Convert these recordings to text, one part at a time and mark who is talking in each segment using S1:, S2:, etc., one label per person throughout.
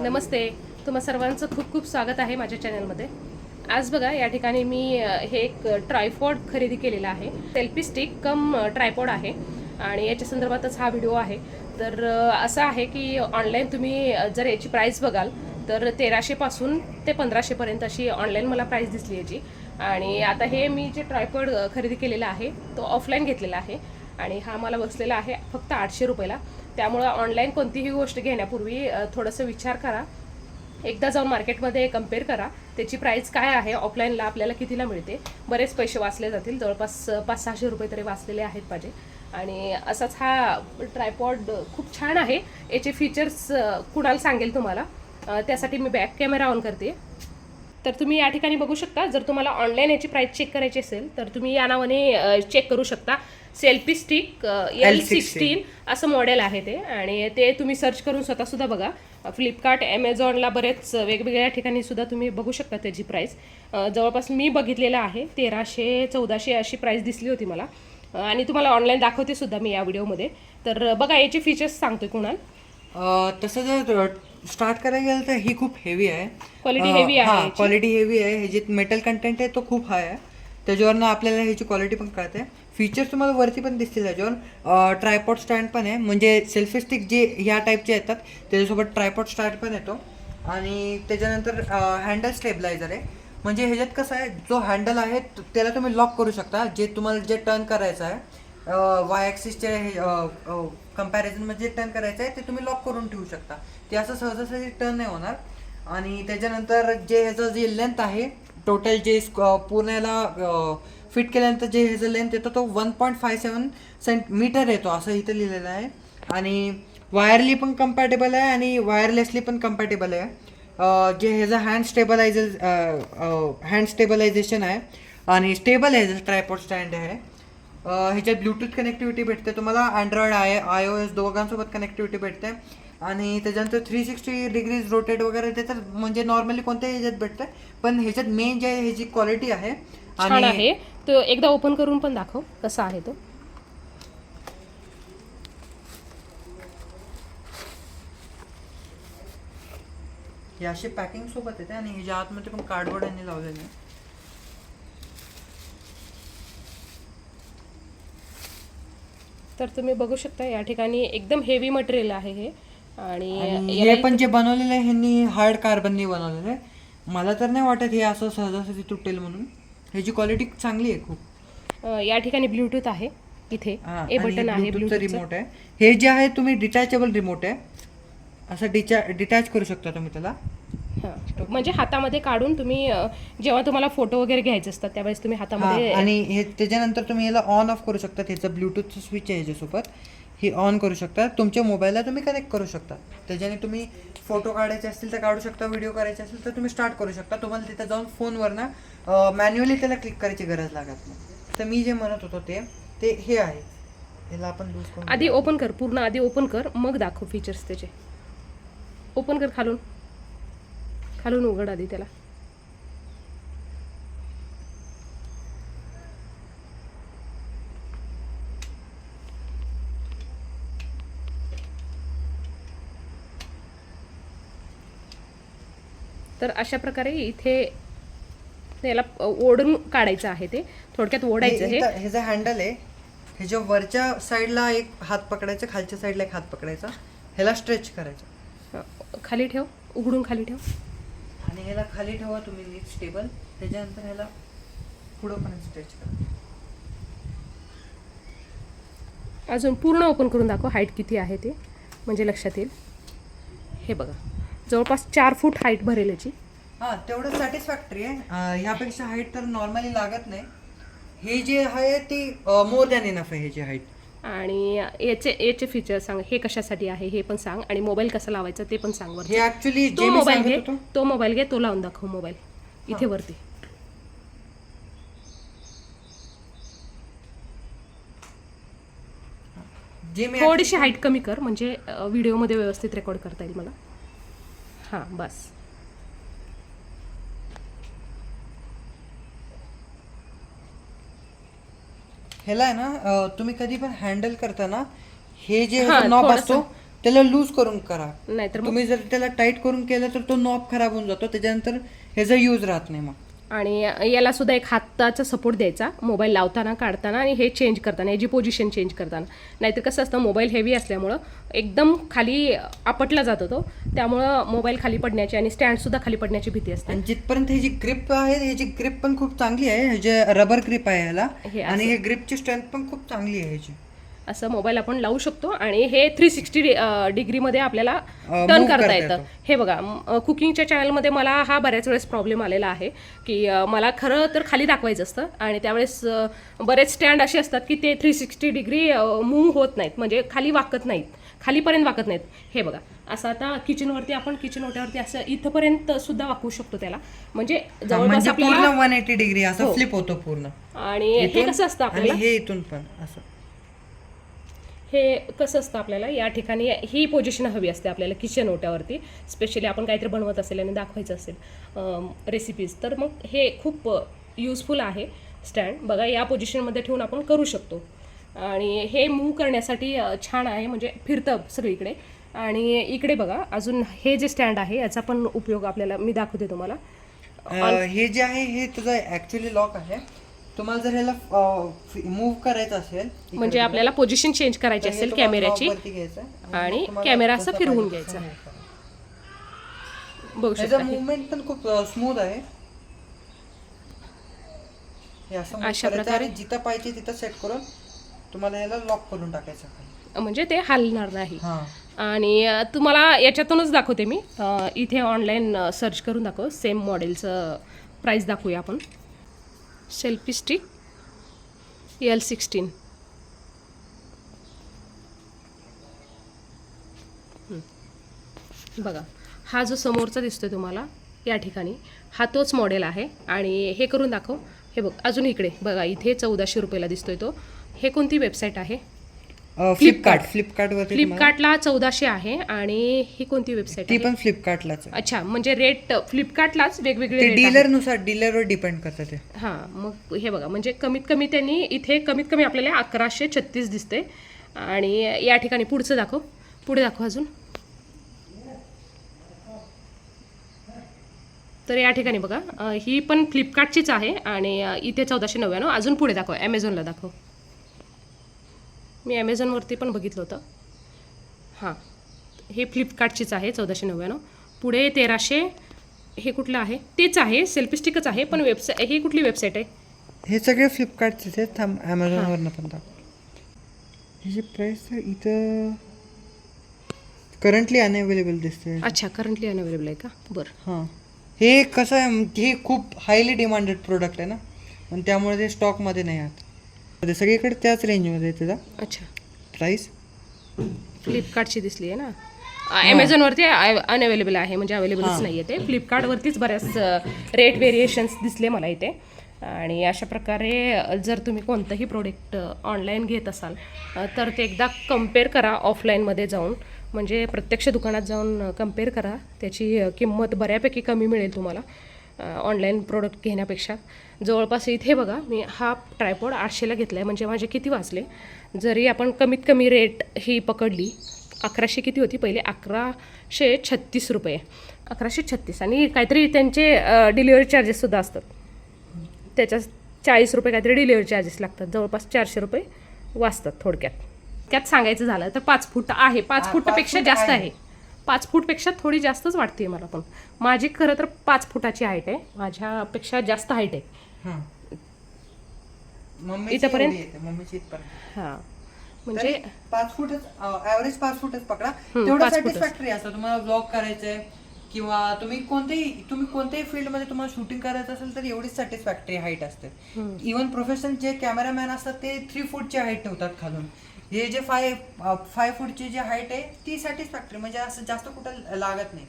S1: नमस्ते. तुम्हा सर्वांचं खूप खूप स्वागत आहे माझ्या चॅनलमध्ये. आज बघा या ठिकाणी मी हे एक ट्रायपॉड खरेदी केलेला आहे. सेल्फी स्टिक कम ट्रायपॉड आहे. आणि याच्या संदर्भातच हा व्हिडिओ आहे. तर असं आहे की ऑनलाईन तुम्ही जर याची प्राईस बघाल तर तेराशेपासून ते पंधराशेपर्यंत अशी ऑनलाईन मला प्राईस दिसली याची. आणि आता हे मी जे ट्रायपॉड खरेदी केलेला आहे तो ऑफलाईन घेतलेला आहे. आणि हा मला बसलेला आहे फक्त आठशे रुपयाला. त्यामुळं ऑनलाईन कोणतीही गोष्ट घेण्यापूर्वी थोडंसं विचार करा. एकदा जाऊन मार्केटमध्ये कंपेअर करा. त्याची प्राईस काय आहे? ऑफलाईनला आपल्याला कितीला मिळते? बरेच पैसे वाचले जातील. जवळपास पाच सहाशे रुपये तरी वाचलेले आहेत माझे. आणि असाच हा ट्रायपॉड खूप छान आहे. याचे फीचर्स कुणाला सांगेल तुम्हाला. त्यासाठी मी बॅक कॅमेरा ऑन करते. तर तुम्ही या ठिकाणी बघू शकता जर तुम्हाला ऑनलाईन याची प्राईस चेक करायची असेल तर तुम्ही या नावाने चेक करू शकता. सेल्फी स्टिक एल सिक्स्टीन असं मॉडेल आहे ते. आणि ते तुम्ही सर्च करून स्वतःसुद्धा बघा. फ्लिपकार्ट ॲमेझॉनला बरेच वेगवेगळ्या ठिकाणी सुद्धा तुम्ही बघू शकता त्याची प्राईस जवळपास मी बघितलेलं आहे तेराशे चौदाशे अशी प्राईस दिसली होती मला. आणि तुम्हाला ऑनलाईन दाखवते सुद्धा मी या व्हिडिओमध्ये तर बघा याचे फीचर्स सांगतोय कुणाल.
S2: तसं जर स्टार्ट करायला गेलं तर ही खूप हेवी आहे. अ,
S1: heavy आहे
S2: हा. क्वालिटी हेवी आहे. ह्याची मेटल कंटेंट आहे तो खूप हाय आहे. त्याच्यावरनं आपल्याला ह्याची क्वालिटी पण कळते. फीचर्स तुम्हाला वरती पण दिसतील त्याच्यावर. ट्रायपॉड स्टँड पण आहे. म्हणजे सेल्फी स्टिक जे ह्या टाईपचे येतात त्याच्यासोबत ट्रायपॉड स्टँड पण येतो. आणि त्याच्यानंतर हँडल स्टेबलायझर आहे. म्हणजे ह्याच्यात कसं आहे जो हँडल आहे त्याला तुम्ही लॉक करू शकता. जे तुम्हाला जे टर्न करायचं आहे वाय ॲक्सिसचे कम्पॅरिझनमध्ये जे टर्न करायचं आहे ते तुम्ही लॉक करून ठेवू शकता. ते असं सहजासहजी टर्न नाही होणार. आणि त्याच्यानंतर जे ह्याचं जे लेंथ आहे टोटल जे पूर्ण याला फिट केल्यानंतर जे ह्याचं लेंथ येतो तो one point five seven centimetre येतो असं इथं लिहिलेलं आहे. आणि वायरली पण कम्पॅटेबल आहे आणि वायरलेसली पण कम्पॅटेबल आहे. जे ह्याचं हँड स्टेबलायझर हँड स्टेबलायझेशन आहे. आणि स्टेबल आहे ह्याचं ट्रायपॉड स्टँड आहे. ह्याच्यात ब्लूटूथ कनेक्टिव्हिटी भेटते. तुम्हाला Android I I O S दोघांसोबत कनेक्टिव्हिटी भेटते. आणि त्याच्यानंतर थ्री सिक्स्टी डिग्रीज रोटेट वगैरे ते तर म्हणजे नॉर्मली कोणत्याही ह्याच्यात भेटते. पण ह्याच्यात मेन जे आहे ह्याची क्वालिटी आहे.
S1: छान आहे. तो एकदा ओपन करून पण दाखव कसा आहे तो.
S2: हे अशी पॅकिंग सोबत येते आणि ह्याच्या आतमध्ये पण कार्डबोर्ड यांनी लावलेले आहे.
S1: तर तुम्ही बघू शकता या ठिकाणी एकदम हेवी मटेरियल आहे हे. आणि याला
S2: हे पण जे बनवलेलं आहे ह्यांनी हार्ड कार्बननी बनवलेलं आहे. मला तर नाही वाटत हे असं सहजासहजी तुटेल म्हणून. ह्याची क्वालिटी चांगली आहे खूप.
S1: अ, या ठिकाणी ब्लूटूथ आहे इथे.
S2: हा,
S1: ए
S2: आणि
S1: बटन आहे
S2: ब्लूटूथचं
S1: ब्लूटूथ
S2: रिमोट आहे. हे जे आहे तुम्ही डिटॅचेबल रिमोट आहे. असं डिचा डिटॅच करू शकता तुम्ही त्याला.
S1: म्हणजे हातामध्ये काढून तुम्ही जेव्हा तुम्हाला फोटो वगैरे घ्यायचे असतात त्यावेळेस तुम्ही हातामध्ये
S2: आणि हे त्याच्यानंतर तुम्ही याला ऑन ऑफ करू शकता. ह्याचं ब्लूटूथचं स्विच आहे ह्याच्यासोबत हे ऑन करू शकता. तुमच्या मोबाईलला तुम्ही कनेक्ट करू शकता. त्याच्याने तुम्ही फोटो काढायचे असतील तर काढू शकता. व्हिडिओ करायचे असेल तर तुम्ही स्टार्ट करू शकता. तुम्हाला तिथं जाऊन फोनवर ना मॅन्युअली त्याला क्लिक करायची गरज लागत नाही. तर मी जे म्हणत होतो ते ते हे आहे. याला आपण लूज
S1: आधी ओपन कर. पूर्ण आधी ओपन कर. मग दाखव फीचर्स त्याचे. ओपन कर खालून. खालून उघड आधी त्याला. तर अशा प्रकारे इथे याला ओढून काढायचं आहे ते. थोडक्यात ओढायचं हे
S2: हे ह्याचं हँडल आहे ह्याच्या वरच्या साईडला एक हात पकडायचा खालच्या साईडला एक हात पकडायचा ह्याला स्ट्रेच करायचं.
S1: खाली ठेव. उघडून खाली ठेव.
S2: आणि ह्याला खाली ठेवा तुम्ही नीट स्टेबल त्याच्यानंतर ह्याला पुढं पण स्ट्रेच करा.
S1: अजून पूर्ण ओपन करून दाखव हाईट किती आहे ते म्हणजे लक्षात येईल. हे बघा जवळपास चार फूट हाईट भरेल याची.
S2: हां तेवढं सॅटिस्फॅक्टरी आहे. ह्यापेक्षा हाईट तर नॉर्मली लागत नाही. हे जे आहे ती मोर दॅन इनफ आहे ह्याची हाईट
S1: आणि याचे याचे फीचर सांग हे कशासाठी आहे हे पण सांग आणि मोबाईल कसा लावायचा ते पण सांग वरती.
S2: हे ऍक्च्युली
S1: तो मोबाईल घे तो मोबाईल घे तो लावून दाखव मोबाईल इथे वरती. थोडीशी हाईट कमी कर म्हणजे व्हिडिओमध्ये व्यवस्थित रेकॉर्ड करता येईल मला. हां बस.
S2: ह्याला आहे ना तुम्ही कधी पण हँडल करताना हे जे नॉब. असतो त्याला लूज करून करा
S1: नाहीतर
S2: तुम्ही जर त्याला टाईट करून केलं तर तो नॉब खराब होऊन जातो त्याच्यानंतर ह्याचा यूज राहत नाही मग
S1: आणि याला सुद्धा एक हाताचा सपोर्ट द्यायचा मोबाईल लावताना काढताना आणि हे चेंज करताना याची पोझिशन चेंज करताना. नाहीतर कसं असतं मोबाईल हेवी असल्यामुळं एकदम खाली आपटला जातो तो. त्यामुळं मोबाईल खाली पडण्याची आणि स्टँडसुद्धा खाली पडण्याची भीती असते.
S2: आणि जिथपर्यंत ह्याची ग्रिप आहे ह्याची ग्रिप पण खूप चांगली आहे ह्याचे रबर ग्रिप आहे ह्याला
S1: हे
S2: आणि हे ग्रिपची स्ट्रेंथ पण खूप चांगली आहे ह्याची
S1: असं मोबाईल आपण लावू शकतो आणि हे थ्री सिक्स्टी डिग्रीमध्ये आपल्याला टर्न करता येतं. हे बघा कुकिंगच्या चॅनलमध्ये मला हा बऱ्याच वेळेस प्रॉब्लेम आलेला आहे की मला खरं तर खाली दाखवायचं असतं आणि त्यावेळेस बरेच स्टँड असे असतात की ते थ्री सिक्स्टी डिग्री मूव्ह होत नाहीत. म्हणजे खाली वाकत नाहीत. खालीपर्यंत वाकत नाहीत. हे बघा असं आता किचनवरती आपण किचन ओट्यावरती असं इथपर्यंत सुद्धा वाकवू शकतो त्याला. म्हणजे जवळपास
S2: म्हणजे पूर्ण वन एटी डिग्री असं फ्लिप होतो पूर्ण.
S1: आणि हे कसं असतं आपल्याला?
S2: हे इथून पण असं.
S1: हे कसं असतं आपल्याला? या ठिकाणी ही पोझिशन हवी असते आपल्याला किचन ओट्यावरती. स्पेशली आपण काहीतरी बनवत असेल आणि दाखवायचं असेल रेसिपीज तर मग हे खूप युजफुल आहे स्टँड बघा या पोझिशनमध्ये ठेवून आपण करू शकतो. आणि हे मूव करण्यासाठी छान आहे. म्हणजे फिरतं सगळीकडे. आणि इकडे बघा अजून हे जे स्टँड आहे याचा पण उपयोग आपल्याला मी दाखवते तुम्हाला.
S2: हे जे आहे हे तुझं ॲक्च्युली लॉक आहे. तुम्हाला जर ह्याला मूव्ह करायचं असेल
S1: म्हणजे आपल्याला पोझिशन चेंज करायची असेल कॅमेऱ्याची आणि कॅमेरा असा फिरवून घ्यायचा. बघू शकता.
S2: मुवमेंट पण खूप स्मूथ आहे
S1: अशा प्रकारे?
S2: जिथं पाहिजे तिथं सेट करून तुम्हाला याला लॉक करून टाकायचं.
S1: म्हणजे ते हलणार नाही आणि तुम्हाला याच्यातूनच दाखवते मी इथे ऑनलाईन सर्च करून दाखव सेम मॉडेलचं प्राईस दाखवूया आपण सेल्फी स्टिक एल सिक्स्टीन बघा हा जो समोरचा दिसतोय तुम्हाला या ठिकाणी हा तोच मॉडेल आहे आणि हे करून दाखव. हे बघ अजून इकडे बघा इथे चौदाशे रुपयाला दिसतोय तो. हे कोणती वेबसाईट आहे?
S2: फ्लिपकार्ट फ्लिपकार्ट वरती तुम्हाला-
S1: फ्लिपकार्टला चौदाशे आहे आणि ही कोणती वेबसाईट
S2: ती पण फ्लिपकार्टलाच आहे.
S1: अच्छा म्हणजे रेट फ्लिपकार्टलाच वेगवेगळे
S2: ते
S1: रेट आहेत.
S2: डीलरनुसार डीलरवर डिपेंड करतं ते.
S1: हां मग हे बघा म्हणजे कमीत कमी त्यांनी इथे कमीत कमी आपल्याला अकराशे छत्तीस दिसते आणि या ठिकाणी पुढचं दाखव. पुढे दाखव अजून. तर या ठिकाणी बघा अं, ही पण फ्लिपकार्टचीच आहे आणि अं, इथे चौदाशे नव्याण्णव. अजून पुढे दाखव ॲमेझॉनला दाखव. मी ॲमेझॉनवरती पण बघितलं होतं. हां. हे फ्लिपकार्टचीच आहे चौदाशे नव्याण्णव. पुढे तेराशे हे कुठलं आहे? तेच आहे सेल्फी स्टिकच आहे पण वेबसाईट ही कुठली वेबसाईट आहे?
S2: हे सगळे फ्लिपकार्टचे आहेत थांब ॲमेझॉनवरनं पण दाखव. ह्याची प्राईस इथं करंटली अनअवेलेबल दिसते
S1: अच्छा करंटली अनअवेलेबल आहे का? बरं.
S2: हां. हे कसं आहे हे खूप हायली डिमांडेड प्रोडक्ट आहे ना? आणि त्यामुळे ते स्टॉकमध्ये नाही आहात. ते सगळीकडे त्याच रेंजमध्ये त्याचा
S1: अच्छा.
S2: प्राईस
S1: फ्लिपकार्टची दिसली आहे ना ॲमेझॉनवरती अनअवेलेबल आहे म्हणजे अवेलेबलच नाही आहे ते. फ्लिपकार्टवरतीच बऱ्याच रेट व्हेरिएशन्स दिसले मला इथे. आणि अशा प्रकारे जर तुम्ही कोणतंही प्रोडक्ट ऑनलाईन घेत असाल तर ते एकदा कंपेअर करा ऑफलाईनमध्ये जाऊन. म्हणजे प्रत्यक्ष दुकानात जाऊन कंपेअर करा. त्याची किंमत बऱ्यापैकी कमी मिळेल तुम्हाला ऑनलाईन प्रोडक्ट घेण्यापेक्षा. जवळपास इथे बघा मी हा ट्रायपॉड आठशेला घेतला आहे म्हणजे माझे किती वाचले? जरी आपण कमीत कमी रेट ही पकडली अकराशे किती होती? पहिले अकराशे छत्तीस रुपये. अकराशे छत्तीस. आणि काहीतरी त्यांचे डिलिव्हरी चार्जेससुद्धा असतात. त्याच्या चाळीस रुपये काहीतरी डिलिव्हरी चार्जेस लागतात. जवळपास चारशे रुपये वाचतात थोडक्यात. त्यात सांगायचं झालं तर पाच फूट आहे. पाच फूटपेक्षा जास्त
S2: आहे.
S1: पाच फूटपेक्षा थोडी जास्तच वाटते मला पण. माझी खरं तर पाच फुटाची हाईट आहे. माझ्यापेक्षा जास्त हाईट आहे.
S2: हां.
S1: इथंपर्यंत? हां. म्हणजे
S2: पाच फुटच ॲव्हरेज पाच फुटच पकडा. तेवढं. सॅटिस्फॅक्टरी असतं तुम्हाला ब्लॉग करायचंय किंवा तुम्ही कोणतेही तुम्ही कोणत्याही फील्डमध्ये तुम्हाला शूटिंग करायचं असेल तर एवढीच सॅटिस्फॅक्टरी हाईट असते. इव्हन प्रोफेशनल जे कॅमेरामॅन असतात ते थ्री फूटची हाईट ठेवतात खालून. हे जे फाय फाय फूटची जी हाईट आहे ती सॅटिस्फॅक्टरी म्हणजे असं जास्त कुठं लागत नाही.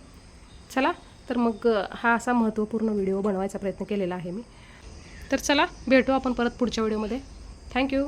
S1: चला तर मग हा असा महत्त्वपूर्ण व्हिडिओ बनवायचा प्रयत्न केलेला आहे मी. तर चला भेटू आपण परत पुढच्या व्हिडिओमध्ये थँक्यू